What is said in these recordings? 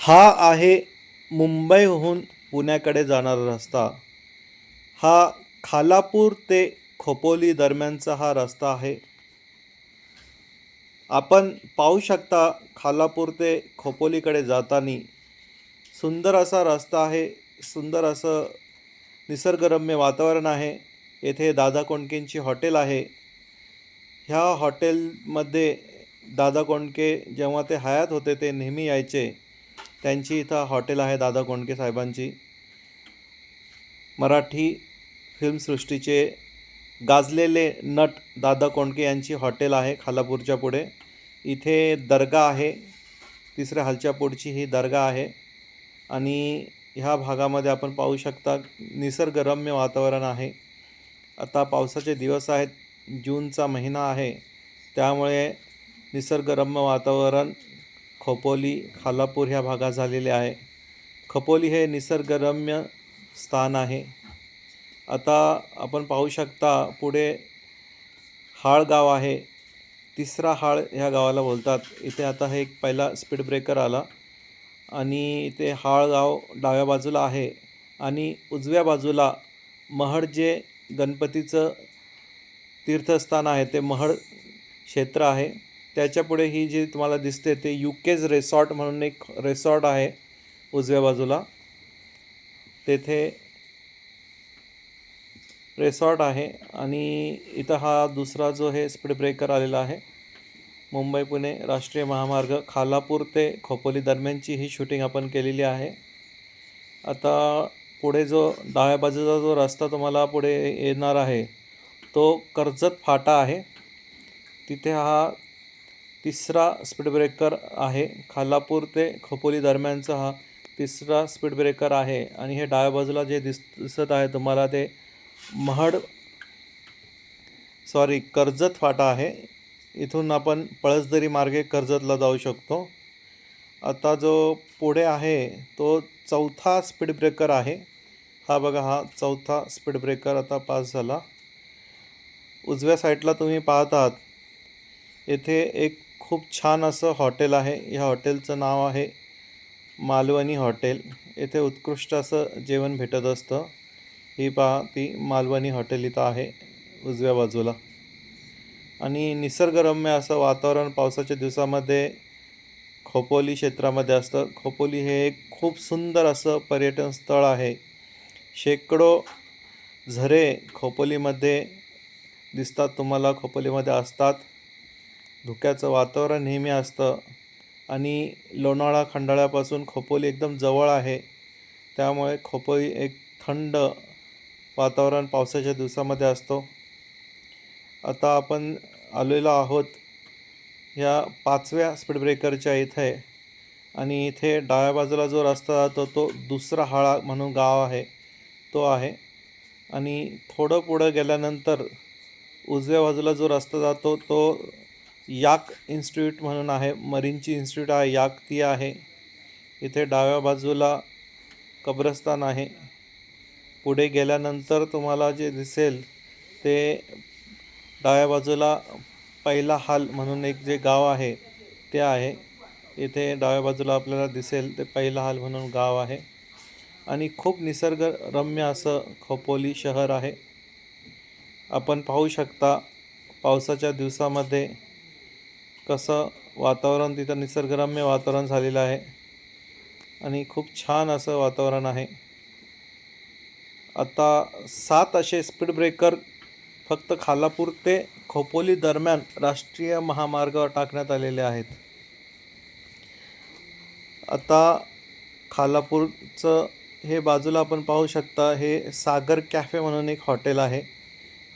हा आहे मुंबईहून पुण्याकडे जाणारा रस्ता. हा खालापूर ते खोपोली दरम्यानचा हा रस्ता आहे. आपण पाहू शकता खालापूर ते खोपोलीकडे जाताना सुंदर असा रस्ता आहे. सुंदर असं निसर्गरम्य वातावरण आहे. येथे दादा कोंडकेंची हॉटेल आहे. ह्या हॉटेलमध्ये दादा कोंडके जेव्हा ते हयात होते ते नेहमी यायचे. त्यांची इथं हॉटेल आहे दादा कोंडके साहेबांची. मराठी फिल्मसृष्टीचे गाजलेले नट दादा कोंडके यांची हॉटेल आहे खालापूरच्या पुढे. इथे दर्गा आहे तिसऱ्या हलच्या पुढची ही दर्गा आहे. आणि ह्या भागामध्ये आपण पाहू शकता निसर्गरम्य वातावरण आहे. आता पावसाचे दिवस आहेत जूनचा महिना आहे. त्यामुळे निसर्गरम्य वातावरण खोपोली खालापूर ह्या भागात झालेले आहे. खपोली हे निसर्गरम्य स्थान आहे. आता आपण पाहू शकता पुढे हाळ गाव आहे. तिसरा हाळ ह्या गावाला बोलतात. इथे आता हे एक पहिला स्पीड ब्रेकर आला आणि इथे हाळ गाव डाव्या बाजूला आहे आणि उजव्या बाजूला महड जे गणपतीचं तीर्थस्थान आहे ते महड क्षेत्र आहे. त्याच्यापुढे ही जी तुम्हाला दिसते ते यू केज रेसॉर्ट म्हणून एक रेसॉर्ट आहे उजव्या बाजूला. तेथे रेसॉर्ट आहे आणि इथं हा दुसरा जो हे स्पीड ब्रेकर आलेला आहे मुंबई पुणे राष्ट्रीय महामार्ग खालापूर ते खोपोली दरम्यानची ही शूटिंग आपण केलेली आहे. आता पुढे जो डाव्या बाजूचा जो रस्ता तुम्हाला पुढे येणार आहे तो कर्जत फाटा आहे. तिथे हा तिसरा स्पीड ब्रेकर आहे. खालापूर ते खोपोली दरम्यानचा हा तिसरा स्पीड ब्रेकर आहे. आणि हे डाव्या बाजूला जे दिस दिसत आहे तुम्हाला ते महड सॉरी कर्जत फाटा आहे. इथून आपण पळसदरी मार्गे कर्जतला जाऊ शकतो. आता जो पुढे आहे तो चौथा स्पीड ब्रेकर आहे. हा बघा हा चौथा स्पीड ब्रेकर आता पास झाला. उजव्या साईडला तुम्ही पाहत आहात येथे एक खूप छान असं हॉटेल आहे. या हॉटेलचं नाव आहे मालवणी हॉटेल. येथे उत्कृष्ट असं जेवण भेटत असतं. ही पहा ती मालवणी हॉटेल इथं आहे उजव्या बाजूला. आणि निसर्गरम्य असं वातावरण पावसाच्या दिवसामध्ये खोपोली क्षेत्रामध्ये असतं. खोपोली हे एक खूप सुंदर असं पर्यटन स्थळ आहे. शेकडो झरे खोपोलीमध्ये दिसतात तुम्हाला खोपोलीमध्ये असतात. धुक्याचं वातावरण नेहमी असतं आणि लोणावळा खंडाळ्यापासून खोपोली एकदम जवळ आहे. त्यामुळे खोपोली एक थंड वातावरण पावसाच्या दिवसामध्ये असतो. आता आपण आलेलो आहोत ह्या पाचव्या स्पीड ब्रेकरच्या इथे आणि इथे डाव्या बाजूला जो रस्ता जातो तो दुसरा हाळा म्हणून गाव आहे तो आहे. आणि थोडं पुढं गेल्यानंतर उजव्या बाजूला जो रस्ता जातो तो याक इन्स्टिट्यूट म्हणून आहे मरीनची इन्स्टिट्यूट आहे याक ती आहे. इथे डाव्या बाजूला कब्रस्तान आहे. पुढे गेल्यानंतर तुम्हाला जे दिसेल ते डाव्या बाजूला पहिला हाल म्हणून एक जे गाव आहे ते आहे. इथे डाव्या बाजूला आपल्याला दिसेल ते पहिला हाल म्हणून गाव आहे. आणि खूप निसर्गरम्य असं खोपोली शहर आहे. आपण पाहू शकता पावसाच्या दिवसामध्ये कसं वातावरण तिथं निसर्गरम्य वातावरण झालेलं आहे. आणि खूप छान असं वातावरण आहे. आता सात असे स्पीड ब्रेकर फक्त खालापूर ते खोपोली दरम्यान राष्ट्रीय महामार्गावर टाकण्यात आलेले आहेत. आता खालापूरचं हे बाजूला आपण पाहू शकता हे सागर कॅफे म्हणून एक हॉटेल आहे.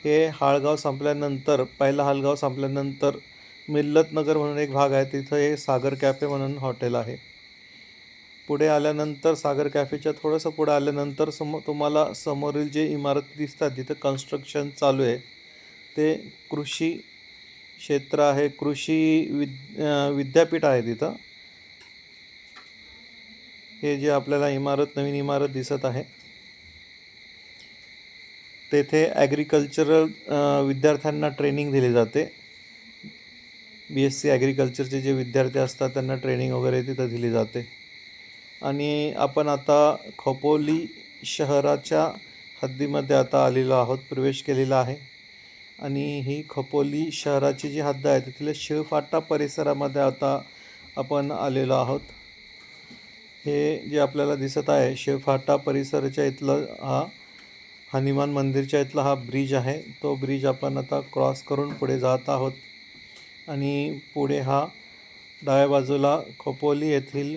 हे हाळगाव संपल्यानंतर पहिला हालगाव संपल्यानंतर मिल्लतनगर म्हणून एक भाग आहे. तिथं हे सागर कॅफे म्हणून हॉटेल आहे. पुढे आल्यानंतर सागर कॅफेच्या थोडंसं पुढे आल्यानंतर सम तुम्हाला समोरील जे इमारती दिसतात तिथं कन्स्ट्रक्शन चालू आहे ते कृषी क्षेत्र आहे. कृषी विद विद्यापीठ आहे तिथं. हे जे आपल्याला इमारत नवीन इमारत दिसत आहे तेथे ॲग्रिकल्चरल विद्यार्थ्यांना ट्रेनिंग दिली जाते. बी एस सी ॲग्रिकल्चरचे जे विद्यार्थी असतात त्यांना ट्रेनिंग वगैरे तिथं दिली जाते. आणि आपण आता खोपोली शहराच्या हद्दीमध्ये आता आलेलो आहोत प्रवेश केलेला आहे. आणि ही खोपोली शहराची जी हद्द आहे तिथल्या शिळफाटा परिसरामध्ये आता आपण आलेलो आहोत. हे जे आपल्याला दिसत आहे शिळफाटा परिसराच्या इथलं हा हनुमान मंदिरच्या इथला हा ब्रिज आहे. तो ब्रिज आपण आता क्रॉस करून पुढे जात आहोत. आणि पुढे हा डाव्या बाजूला खोपोली येथील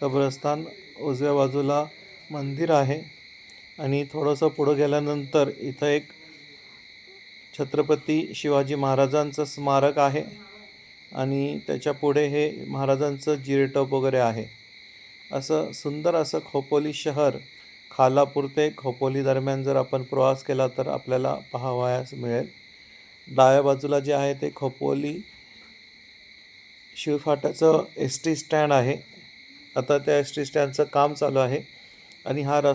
कब्रस्तान उजव्या बाजूला मंदिर आहे. आणि थोडंसं पुढं गेल्यानंतर इथं एक छत्रपती शिवाजी महाराजांचं स्मारक आहे. आणि त्याच्या पुढे हे महाराजांचं जिरेटोप वगैरे आहे. असं सुंदर असं खोपोली शहर खालापूर ते खोपोली दरम्यान जर आपण प्रवास केला तर आपल्याला पाहावयास मिळेल. डाव्या बाजूला जे आहे ते खोपोली शिवफाट्याचं एस टी स्टँड आहे. आता त्या एस टी स्टँडचं काम चालू आहे. आणि हा रस्ता